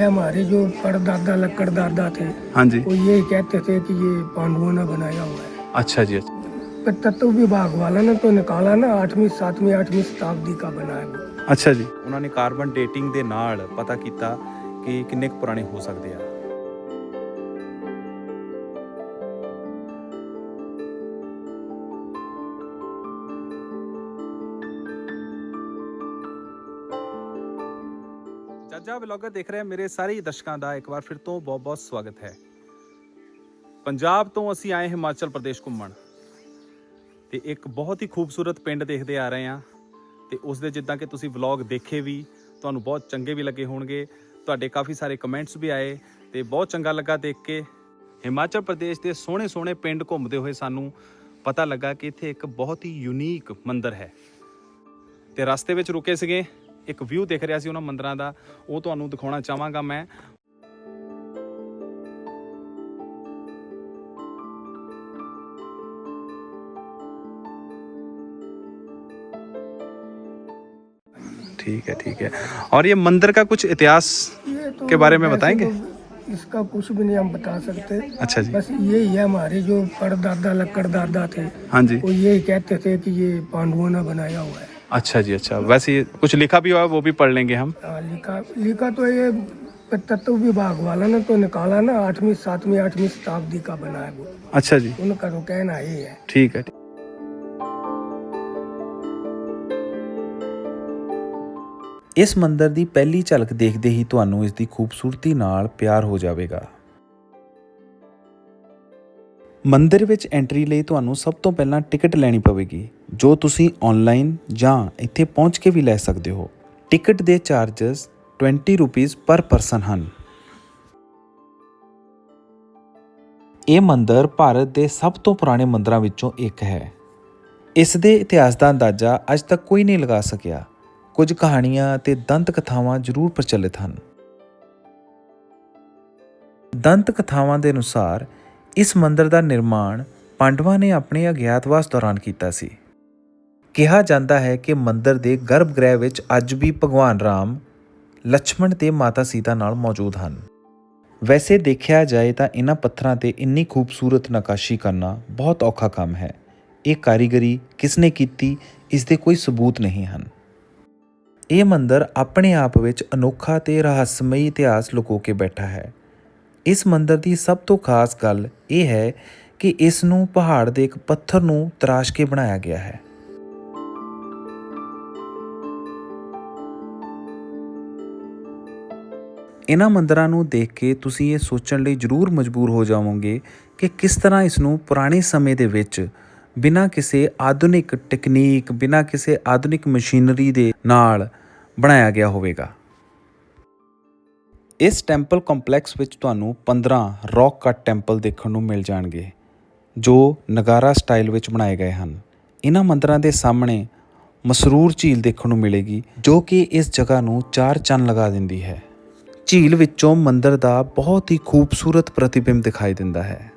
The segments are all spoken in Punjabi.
यही है हमारे जो परदादा लकड़दादा थे हाँ जी वो यही कहते थे कि ये पांडवों ने बनाया हुआ है अच्छा जी अच्छा पर तत्व विभाग वाला ने तो निकाला ना आठवीं सातवीं आठवीं शताब्दी का बना है वो ਅੱਛਾ ਜੀ ਉਹਨਾਂ ਨੇ ਕਾਰਬਨ ਡੇਟਿੰਗ ਦੇ ਨਾਲ ਪਤਾ ਕੀਤਾ ਕਿ ਕਿੰਨੇ ਕੁ ਪੁਰਾਣੇ ਹੋ ਸਕਦੇ ਆ ਵਲੌਗਰ ਦੇਖ ਰਹੇ ਮੇਰੇ ਸਾਰੇ ਦਰਸ਼ਕਾਂ ਦਾ ਇੱਕ ਵਾਰ ਫਿਰ ਤੋਂ ਬਹੁਤ-ਬਹੁਤ ਸਵਾਗਤ ਹੈ। ਪੰਜਾਬ ਤੋਂ ਅਸੀਂ ਆਏ ਹਿਮਾਚਲ ਪ੍ਰਦੇਸ਼ ਘੁੰਮਣ। ਤੇ ਇੱਕ ਬਹੁਤ ਹੀ ਖੂਬਸੂਰਤ ਪਿੰਡ ਦੇਖਦੇ ਆ ਰਹੇ ਹਾਂ। ਤੇ ਉਸ ਦੇ ਜਿੱਦਾਂ ਕਿ ਤੁਸੀਂ ਵਲੌਗ ਦੇਖੇ ਵੀ, ਤੁਹਾਨੂੰ ਬਹੁਤ ਚੰਗੇ ਵੀ ਲੱਗੇ ਹੋਣਗੇ। ਤੁਹਾਡੇ ਕਾਫੀ ਸਾਰੇ ਕਮੈਂਟਸ ਵੀ ਆਏ ਤੇ ਬਹੁਤ ਚੰਗਾ ਲੱਗਾ ਦੇਖ ਕੇ। ਹਿਮਾਚਲ ਪ੍ਰਦੇਸ਼ ਦੇ ਸੋਹਣੇ ਸੋਹਣੇ ਪਿੰਡ ਘੁੰਮਦੇ ਹੋਏ ਸਾਨੂੰ ਪਤਾ ਲੱਗਾ ਕਿ ਇੱਥੇ ਇੱਕ ਬਹੁਤ ਹੀ ਯੂਨੀਕ ਮੰਦਿਰ ਹੈ। ਤੇ ਰਸਤੇ ਵਿੱਚ ਰੁਕੇ ਸੀਗੇ। ਇੱਕ ਵਿਊ ਦਿਖ ਰਿਹਾ ਸੀ ਉਹਨਾਂ ਮੰਦਿਰਾਂ ਦਾ ਉਹ ਤੁਹਾਨੂੰ ਦਿਖਾਉਣਾ ਚਾਹਾਂਗਾ ਮੈਂ ठीक है ठीक है और ये मंदिर का कुछ इतिहास ये तो के बारे में वैसे बताएंगे? तो इसका कुछ भी नहीं हम बता सकते अच्छा जी बस यही है हमारे जो परदादा लकड़दादा थे हाँ जी वो यही कहते थे कि ये पांडवों ने बनाया हुआ है अच्छा जी अच्छा वैसे ये कुछ लिखा भी हुआ है वो भी पढ़ लेंगे हम हाँ, लिखा लिखा तो ये तत्व विभाग वाला ने तो निकाला ना आठवीं सातवीं आठवीं शताब्दी का बना है वो अच्छा जी उनका तो कहना यही है ठीक है ਇਸ ਮੰਦਰ ਦੀ ਪਹਿਲੀ ਝਲਕ ਦੇਖਦੇ ਹੀ ਤੁਹਾਨੂੰ ਇਸ ਦੀ ਖੂਬਸੂਰਤੀ ਨਾਲ ਪਿਆਰ ਹੋ ਜਾਵੇਗਾ ਮੰਦਿਰ ਵਿੱਚ ਐਂਟਰੀ ਲਈ ਤੁਹਾਨੂੰ ਸਭ ਤੋਂ ਪਹਿਲਾਂ ਟਿਕਟ ਲੈਣੀ ਪਵੇਗੀ, ਜੋ ਤੁਸੀਂ ਆਨਲਾਈਨ ਜਾਂ ਇੱਥੇ ਪਹੁੰਚ ਕੇ ਵੀ ਲੈ ਸਕਦੇ ਹੋ। ਟਿਕਟ ਦੇ ਚਾਰजेस 20 ਰੁਪੀਸ ਪਰ ਪਰਸਨ ਹਨ। ਇਹ ਮੰਦਿਰ ਭਾਰਤ ਦੇ ਸਭ ਤੋਂ ਪੁਰਾਣੇ ਮੰਦਰਾਂ ਵਿੱਚੋਂ ਇੱਕ ਹੈ। ਇਸ ਦੇ ਇਤਿਹਾਸ ਦਾ ਅੰਦਾਜ਼ਾ ਅੱਜ ਤੱਕ ਕੋਈ ਨਹੀਂ ਲਗਾ ਸਕਿਆ। ਕੁਝ ਕਹਾਣੀਆਂ ਅਤੇ ਦੰਤ ਕਥਾਵਾਂ ਜ਼ਰੂਰ ਪ੍ਰਚਲਿਤ ਹਨ। ਦੰਤ ਕਥਾਵਾਂ ਦੇ ਅਨੁਸਾਰ ਇਸ ਮੰਦਰ ਦਾ ਨਿਰਮਾਣ ਪਾਂਡਵਾਂ ਨੇ ਆਪਣੇ ਅਗਿਆਤਵਾਸ ਦੌਰਾਨ ਕੀਤਾ ਸੀ। ਕਿਹਾ ਜਾਂਦਾ ਹੈ ਕਿ ਮੰਦਰ ਦੇ ਗਰਭ ਗ੍ਰਹਿ ਵਿੱਚ ਅੱਜ ਵੀ ਭਗਵਾਨ ਰਾਮ ਲక్ష్మణ ਤੇ ਮਾਤਾ ਸੀਤਾ ਨਾਲ ਮੌਜੂਦ ਹਨ। ਵੈਸੇ ਦੇਖਿਆ ਜਾਏ ਤਾਂ ਇਹਨਾਂ ਪੱਥਰਾਂ ਤੇ ਇੰਨੀ ਖੂਬਸੂਰਤ ਨਕਾਸ਼ੀ ਕਰਨਾ ਬਹੁਤ ਔਖਾ ਕੰਮ ਹੈ। ਇਹ ਕਾਰੀਗਰੀ ਕਿਸਨੇ ਕੀਤੀ ਇਸ ਦੇ ਕੋਈ ਸਬੂਤ ਨਹੀਂ ਹਨ। ਇਹ ਮੰਦਰ ਆਪਣੇ ਆਪ ਵਿੱਚ ਅਨੋਖਾ ਤੇ ਰਹੱਸਮਈ ਇਤਿਹਾਸ ਲੁਕੋ ਕੇ ਬੈਠਾ ਹੈ। ਇਸ ਮੰਦਰ ਦੀ ਸਭ ਤੋਂ ਖਾਸ ਗੱਲ ਇਹ ਹੈ ਕਿ ਇਸ ਨੂੰ ਪਹਾੜ ਦੇ ਇੱਕ ਪੱਥਰ ਨੂੰ ਤਰਾਸ਼ ਕੇ ਬਣਾਇਆ ਗਿਆ ਹੈ। ਇਹਨਾਂ ਮੰਦਰਾਂ ਨੂੰ ਦੇਖ ਕੇ ਤੁਸੀਂ ਇਹ ਸੋਚਣ ਲਈ ਜ਼ਰੂਰ ਮਜਬੂਰ ਹੋ ਜਾਵੋਗੇ ਕਿ ਕਿਸ ਤਰ੍ਹਾਂ ਇਸ ਨੂੰ ਪੁਰਾਣੇ ਸਮੇਂ ਦੇ ਵਿੱਚ ਬਿਨਾਂ ਕਿਸੇ ਆਧੁਨਿਕ ਟੈਕਨੀਕ, ਬਿਨਾਂ ਕਿਸੇ ਆਧੁਨਿਕ ਮਸ਼ੀਨਰੀ ਦੇ ਨਾਲ ਬਣਾਇਆ ਗਿਆ ਹੋਵੇਗਾ। ਇਸ ਟੈਂਪਲ ਕੰਪਲੈਕਸ ਵਿੱਚ ਤੁਹਾਨੂੰ 15 ਰੌਕ ਕੱਟ ਟੈਂਪਲ ਦੇਖਣ ਨੂੰ ਮਿਲ ਜਾਣਗੇ, ਜੋ ਨਗਾਰਾ ਸਟਾਈਲ ਵਿੱਚ ਬਣਾਏ ਗਏ ਹਨ। ਇਹਨਾਂ ਮੰਦਰਾਂ ਦੇ ਸਾਹਮਣੇ ਮਸਰੂਰ ਝੀਲ ਦੇਖਣ ਨੂੰ ਮਿਲੇਗੀ, ਜੋ ਕਿ ਇਸ ਜਗ੍ਹਾ ਨੂੰ ਚਾਰ ਚੰਨ ਲਗਾ ਦਿੰਦੀ ਹੈ। ਝੀਲ ਵਿੱਚੋਂ ਮੰਦਰ ਦਾ ਬਹੁਤ ਹੀ ਖੂਬਸੂਰਤ ਪ੍ਰਤੀਬਿੰਬ ਦਿਖਾਈ ਦਿੰਦਾ ਹੈ।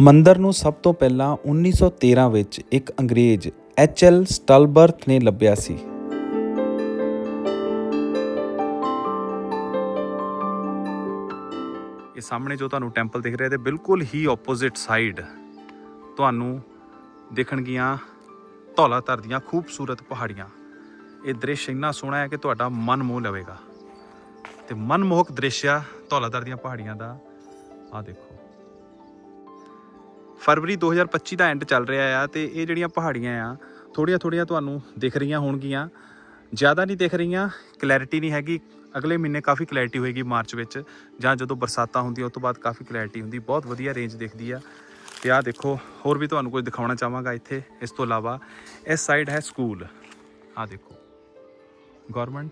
ਮੰਦਰ ਨੂੰ ਸਭ ਤੋਂ ਪਹਿਲਾਂ 1913 ਵਿੱਚ ਇੱਕ ਅੰਗਰੇਜ਼ ਐਚ ਐਲ ਸਟਲਬਰਥ ਨੇ ਲੱਭਿਆ ਸੀ। ਇਹ ਸਾਹਮਣੇ ਜੋ ਤੁਹਾਨੂੰ ਟੈਂਪਲ ਦਿਖ ਰਿਹਾ ਤੇ ਬਿਲਕੁਲ ਹੀ ਆਪੋਜ਼ਿਟ ਸਾਈਡ ਤੁਹਾਨੂੰ ਦੇਖਣਗੀਆਂ ਧੌਲਾ ਧਰ ਦੀਆਂ ਖੂਬਸੂਰਤ ਪਹਾੜੀਆਂ। ਇਹ ਦ੍ਰਿਸ਼ ਇੰਨਾ ਸੋਹਣਾ ਹੈ ਕਿ ਤੁਹਾਡਾ ਮਨ ਮੋਹ ਲਵੇਗਾ। ਤੇ ਮਨਮੋਹਕ ਦ੍ਰਿਸ਼ ਆ ਧੌਲਾਧਰ ਦੀਆਂ ਪਹਾੜੀਆਂ ਦਾ। ਆ ਦੇਖੋ। ਫਰਵਰੀ 2025 ਦਾ ਐਂਡ ਚੱਲ ਰਿਹਾ ਆ ਤੇ ਇਹ ਜਿਹੜੀਆਂ ਪਹਾੜੀਆਂ ਆ ਥੋੜੀਆਂ ਥੋੜੀਆਂ ਤੁਹਾਨੂੰ ਦਿਖ ਰਹੀਆਂ ਹੋਣਗੀਆਂ। ਜ਼ਿਆਦਾ ਨਹੀਂ ਦਿਖ ਰਹੀਆਂ ਕਲੈਰਿਟੀ ਨਹੀਂ ਹੈਗੀ। ਅਗਲੇ ਮਹੀਨੇ ਕਾਫੀ ਕਲੈਰਿਟੀ ਹੋਏਗੀ ਮਾਰਚ ਵਿੱਚ, ਜਾਂ ਜਦੋਂ ਬਰਸਾਤਾਂ ਹੁੰਦੀਆਂ, ਉਸ ਤੋਂ ਬਾਅਦ ਕਾਫੀ ਕਲੈਰਿਟੀ ਹੁੰਦੀ। ਬਹੁਤ ਵਧੀਆ ਰੇਂਜ ਦਿਖਦੀ ਆ। ਤੇ ਆਹ ਦੇਖੋ, ਹੋਰ ਵੀ ਤੁਹਾਨੂੰ ਕੁਝ ਦਿਖਾਉਣਾ ਚਾਹਾਂਗਾ ਇੱਥੇ, ਇਸ ਤੋਂ ਇਲਾਵਾ। ਇਸ ਸਾਈਡ ਹੈ ਸਕੂਲ ਆਹ ਦੇਖੋ। Government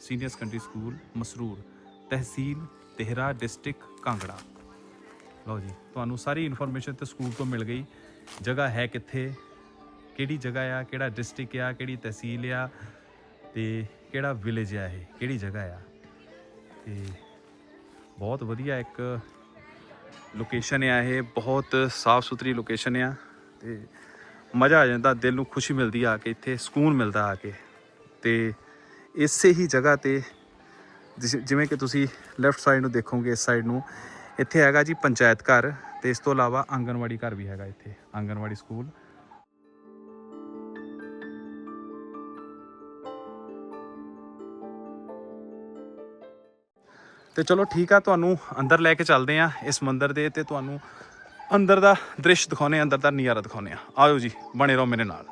senior secondary school Masroor tehsil Tehra district Kangra. ਲਓ ਜੀ, ਤੁਹਾਨੂੰ ਸਾਰੀ ਇਨਫੋਰਮੇਸ਼ਨ ਤੇ ਸਕੂਲ ਤੋਂ ਮਿਲ ਗਈ। ਜਗ੍ਹਾ ਹੈ ਕਿੱਥੇ? ਕਿਹੜੀ ਜਗ੍ਹਾ ਆ? ਕਿਹੜਾ ਡਿਸਟ੍ਰਿਕਟ ਆ? ਕਿਹੜੀ ਤਹਿਸੀਲ ਆ? ਤੇ ਕਿਹੜਾ ਵਿਲੇਜ ਆ ਇਹ? ਕਿਹੜੀ ਜਗ੍ਹਾ ਆ? ਤੇ ਬਹੁਤ ਵਧੀਆ ਇੱਕ ਲੋਕੇਸ਼ਨ ਆ ਇਹ। ਬਹੁਤ ਸਾਫ਼ ਸੁਥਰੀ ਲੋਕੇਸ਼ਨ ਆ ਤੇ ਮਜ਼ਾ ਆ ਜਾਂਦਾ, ਦਿਲ ਨੂੰ ਖੁਸ਼ੀ ਮਿਲਦੀ ਆ ਕੇ, ਇੱਥੇ ਸਕੂਨ ਮਿਲਦਾ ਆ ਕੇ। ਤੇ ਇਸੇ ਹੀ ਜਗ੍ਹਾ ਤੇ ਜਿਸ- ਜਿਵੇਂ ਕਿ ਤੁਸੀਂ ਲੈਫਟ ਸਾਈਡ ਨੂੰ ਦੇਖੋਗੇ, ਇਸ ਸਾਈਡ ਨੂੰ, ਇੱਥੇ ਹੈਗਾ ਜੀ ਪੰਚਾਇਤ ਘਰ ਤੇ ਇਸ ਤੋਂ ਇਲਾਵਾ ਆਂਗਨਵਾੜੀ ਘਰ ਵੀ ਹੈਗਾ ਇੱਥੇ, ਆਂਗਨਵਾੜੀ ਸਕੂਲ। ਤੇ ਚਲੋ ਠੀਕ ਆ, ਤੁਹਾਨੂੰ ਅੰਦਰ ਲੈ ਕੇ ਚੱਲਦੇ ਆ ਇਸ ਮੰਦਿਰ ਦੇ ਤੇ ਤੁਹਾਨੂੰ ਅੰਦਰ ਦਾ ਦ੍ਰਿਸ਼ ਦਿਖਾਉਨੇ ਆ, ਅੰਦਰ ਦਾ ਨਜ਼ਾਰਾ ਦਿਖਾਉਨੇ ਆ। ਆਇਓ ਜੀ, ਬਣੇ ਰਹੋ ਮੇਰੇ ਨਾਲ।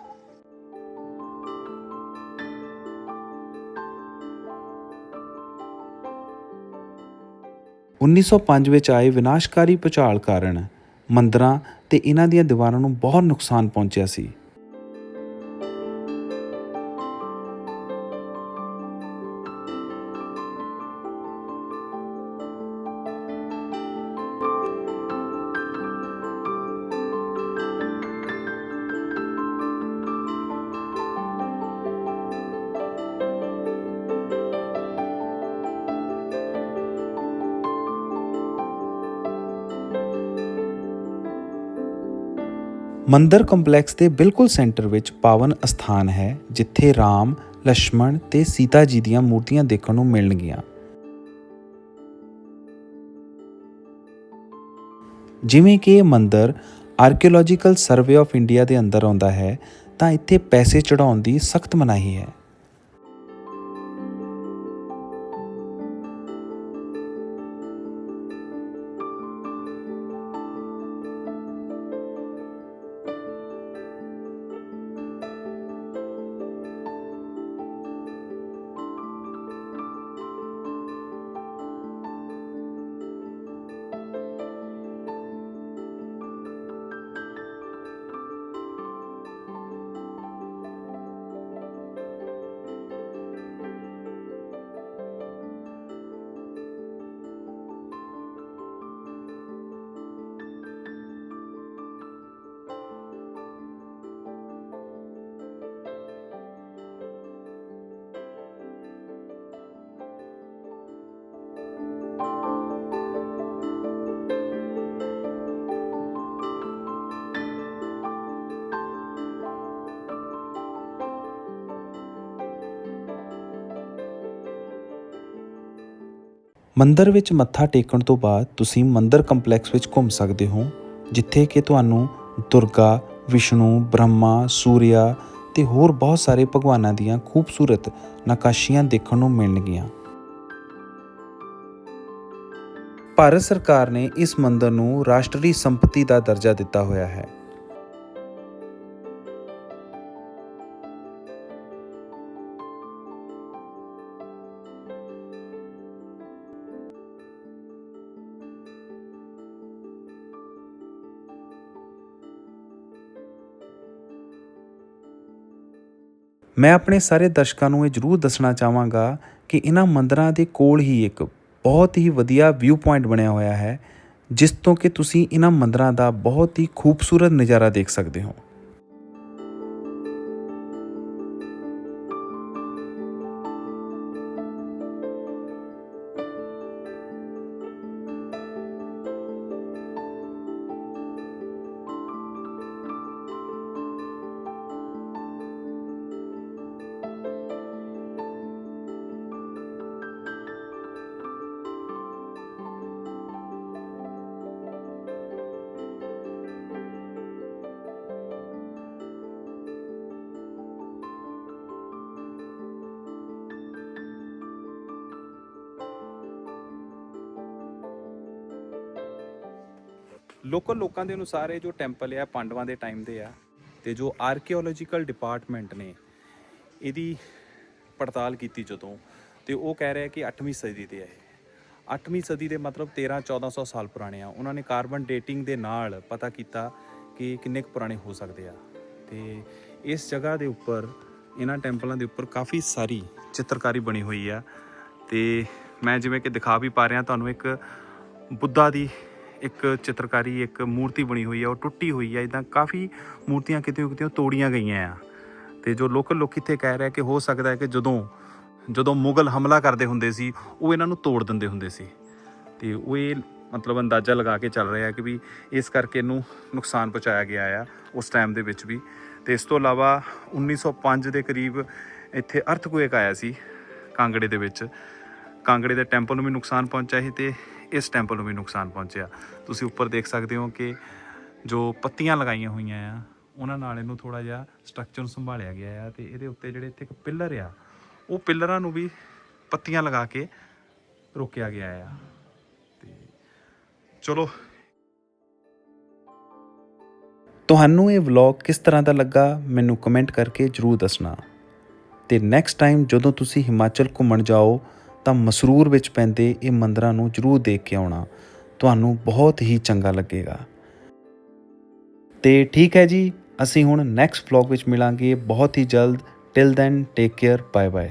1905 ਵਿੱਚ ਆਏ ਵਿਨਾਸ਼ਕਾਰੀ ਭੁਚਾਲ ਕਾਰਨ ਮੰਦਰਾਂ ਤੇ ਇਹਨਾਂ ਦੀਆਂ ਦੀਵਾਰਾਂ ਨੂੰ ਬਹੁਤ ਨੁਕਸਾਨ ਪਹੁੰਚਿਆ ਸੀ। ਮੰਦਰ ਕੰਪਲੈਕਸ ਦੇ ਬਿਲਕੁਲ ਸੈਂਟਰ ਵਿੱਚ ਪਾਵਨ ਅਸਥਾਨ ਹੈ ਜਿੱਥੇ ਰਾਮ, ਲక్ష్మణ ਤੇ ਸੀਤਾ ਜੀ ਦੀਆਂ ਮੂਰਤੀਆਂ ਦੇਖਣ ਨੂੰ ਮਿਲਣਗੀਆਂ। ਜਿਵੇਂ ਕਿ ਇਹ ਮੰਦਰ ਆਰਕੀਓਲੋਜੀਕਲ ਸਰਵੇ ਆਫ ਇੰਡੀਆ ਦੇ ਅੰਦਰ ਆਉਂਦਾ ਹੈ ਤਾਂ ਇੱਥੇ ਪੈਸੇ ਚੜਾਉਣ ਦੀ ਸਖਤ ਮਨਾਹੀ ਹੈ। ਮੰਦਰ ਵਿੱਚ ਮੱਥਾ ਟੇਕਣ ਤੋਂ ਬਾਅਦ ਤੁਸੀਂ ਮੰਦਰ ਕੰਪਲੈਕਸ ਵਿੱਚ ਘੁੰਮ ਸਕਦੇ ਹੋ, ਜਿੱਥੇ ਕਿ ਤੁਹਾਨੂੰ ਦੁਰਗਾ, ਵਿਸ਼ਨੂੰ, ਬ੍ਰਹਮਾ ਸੂਰਿਆ ਤੇ ਹੋਰ ਬਹੁਤ ਸਾਰੇ ਭਗਵਾਨਾਂ ਦੀਆਂ ਖੂਬਸੂਰਤ ਨਕਾਸ਼ੀਆਂ ਦੇਖਣ ਨੂੰ ਮਿਲਣਗੀਆਂ। ਭਾਰਤ ਸਰਕਾਰ ਨੇ ਇਸ ਮੰਦਰ ਨੂੰ ਰਾਸ਼ਟਰੀ ਸੰਪਤੀ ਦਾ ਦਰਜਾ ਦਿੱਤਾ ਹੋਇਆ ਹੈ। ਮੈਂ ਆਪਣੇ ਸਾਰੇ ਦਰਸ਼ਕਾਂ ਨੂੰ ਇਹ ਜਰੂਰ ਦੱਸਣਾ ਚਾਹਾਂਗਾ ਕਿ ਇਹਨਾਂ ਮੰਦਰਾਂ ਦੇ ਕੋਲ ਹੀ ਇੱਕ ਬਹੁਤ ਹੀ ਵਧੀਆ ਵਿਊ ਪੁਆਇੰਟ ਬਣਿਆ ਹੋਇਆ ਹੈ, ਜਿਸ ਤੋਂ ਕਿ ਤੁਸੀਂ ਇਹਨਾਂ ਮੰਦਰਾਂ ਦਾ ਬਹੁਤ ਹੀ ਖੂਬਸੂਰਤ ਨਜ਼ਾਰਾ ਦੇਖ ਸਕਦੇ ਹੋ। ਲੋਕਲ ਲੋਕਾਂ ਦੇ ਅਨੁਸਾਰ ਇਹ ਜੋ ਟੈਂਪਲ ਆ, ਪਾਂਡਵਾਂ ਦੇ ਟਾਈਮ ਦੇ ਆ, ਤੇ ਜੋ ਆਰਕੀਓਲੋਜੀਕਲ ਡਿਪਾਰਟਮੈਂਟ ਨੇ, ਇਹਦੀ ਪੜਤਾਲ ਕੀਤੀ ਜਦੋਂ, ਤੇ ਉਹ ਕਹਿ ਰਿਹਾ ਕਿ 8ਵੀਂ ਸਦੀ ਦੇ ਆ ਇਹ। 8ਵੀਂ ਸਦੀ ਦੇ ਮਤਲਬ 13 1400 ਸਾਲ ਪੁਰਾਣੇ ਆ। ਉਹਨਾਂ ਨੇ ਕਾਰਬਨ ਡੇਟਿੰਗ ਦੇ ਨਾਲ ਪਤਾ ਕੀਤਾ ਕਿ ਕਿੰਨੇ ਕੁ ਪੁਰਾਣੇ ਹੋ ਸਕਦੇ ਆ। ਤੇ ਇਸ ਜਗ੍ਹਾ ਦੇ ਉੱਪਰ, ਇਹਨਾਂ ਟੈਂਪਲਾਂ ਦੇ ਉੱਪਰ ਕਾਫੀ ਸਾਰੀ ਚਿੱਤਰਕਾਰੀ ਬਣੀ ਹੋਈ ਆ। ਤੇ ਮੈਂ ਜਿਵੇਂ ਕਿ ਦਿਖਾ ਵੀ ਪਾ ਰਿਹਾ, ਤੁਹਾਨੂੰ ਇੱਕ ਬੁੱਧਾ ਦੀ ਇੱਕ ਚਿੱਤਰਕਾਰੀ, ਇੱਕ ਮੂਰਤੀ ਬਣੀ ਹੋਈ ਆ, ਉਹ ਟੁੱਟੀ ਹੋਈ ਹੈ ਇਦਾਂ ਕਾਫੀ ਮੂਰਤੀਆਂ ਕਿਤੇ ਕਿਤੇ ਤੋੜੀਆਂ ਗਈਆਂ ਆ। ਤੇ ਜੋ ਲੋਕਲ ਲੋਕ ਇੱਥੇ ਕਹਿ ਰਿਹਾ ਕਿ ਹੋ ਸਕਦਾ ਹੈ ਕਿ ਜਦੋਂ ਜਦੋਂ ਮੁਗਲ ਹਮਲਾ ਕਰਦੇ ਹੁੰਦੇ ਸੀ, ਉਹ ਇਹਨਾਂ ਨੂੰ ਤੋੜ ਦਿੰਦੇ ਹੁੰਦੇ ਸੀ। ਤੇ ਉਹ ਇਹ ਮਤਲਬ ਅੰਦਾਜ਼ਾ ਲਗਾ ਕੇ ਚੱਲ ਰਿਹਾ ਕਿ ਵੀ ਇਸ ਕਰਕੇ ਇਹਨੂੰ ਨੁਕਸਾਨ ਪਹੁੰਚਾਇਆ ਗਿਆ ਆ, ਉਸ ਟਾਈਮ ਦੇ ਵਿੱਚ ਵੀ। ਤੇ ਇਸ ਤੋਂ ਇਲਾਵਾ 1905 ਦੇ ਕਰੀਬ ਇੱਥੇ ਅਰਥਕੁਏਕ ਆਇਆ ਸੀ ਕਾਂਗੜੇ ਦੇ ਵਿੱਚ। ਕਾਂਗੜੇ ਦੇ ਟੈਂਪਲ ਨੂੰ ਵੀ ਨੁਕਸਾਨ ਪਹੁੰਚਿਆ ਸੀ ਤੇ ਇਸ ਟੈਂਪਲ ਨੂੰ ਵੀ ਨੁਕਸਾਨ ਪਹੁੰਚਿਆ। ਤੁਸੀਂ ਉੱਪਰ ਦੇਖ ਸਕਦੇ ਹੋ ਕਿ ਜੋ ਪੱਤੀਆਂ ਲਗਾਈਆਂ ਹੋਈਆਂ ਆ, ਉਹਨਾਂ ਨਾਲ ਇਹਨੂੰ ਥੋੜਾ ਜਿਹਾ ਸਟਰਕਚਰ ਨੂੰ ਸੰਭਾਲਿਆ ਗਿਆ ਆ ਤੇ ਇਹਦੇ ਉੱਤੇ ਜਿਹੜੇ ਇੱਥੇ ਇੱਕ ਪਿੱਲਰ ਆ, ਉਹ ਪਿੱਲਰਾਂ ਨੂੰ ਵੀ ਪੱਤੀਆਂ ਲਗਾ ਕੇ ਰੋਕਿਆ ਗਿਆ ਆ। ਤੇ ਚਲੋ। ਤੁਹਾਨੂੰ ਇਹ ਵਲੌਗ ਕਿਸ ਤਰ੍ਹਾਂ ਦਾ ਲੱਗਾ, ਮੈਨੂੰ ਕਮੈਂਟ ਕਰਕੇ ਜਰੂਰ ਦੱਸਣਾ। ਤੇ ਨੈਕਸਟ ਟਾਈਮ ਜਦੋਂ ਤੁਸੀਂ ਹਿਮਾਚਲ ਘੁੰਮਣ ਜਾਓ ਤਾਂ ਮਸਰੂਰ ਵਿੱਚ ਪੈਂਦੇ ਇਹ ਮੰਦਰਾਂ ਨੂੰ ਜਰੂਰ ਦੇਖ ਕੇ ਆਉਣਾ ਤੁਹਾਨੂੰ ਬਹੁਤ ਹੀ ਚੰਗਾ ਲੱਗੇਗਾ। ਤੇ ਠੀਕ ਹੈ ਜੀ, ਅਸੀਂ ਹੁਣ ਨੈਕਸਟ ਵਲੌਗ ਵਿੱਚ ਮਿਲਾਂਗੇ। ਬਹੁਤ ਹੀ ਜਲਦ till then take care bye bye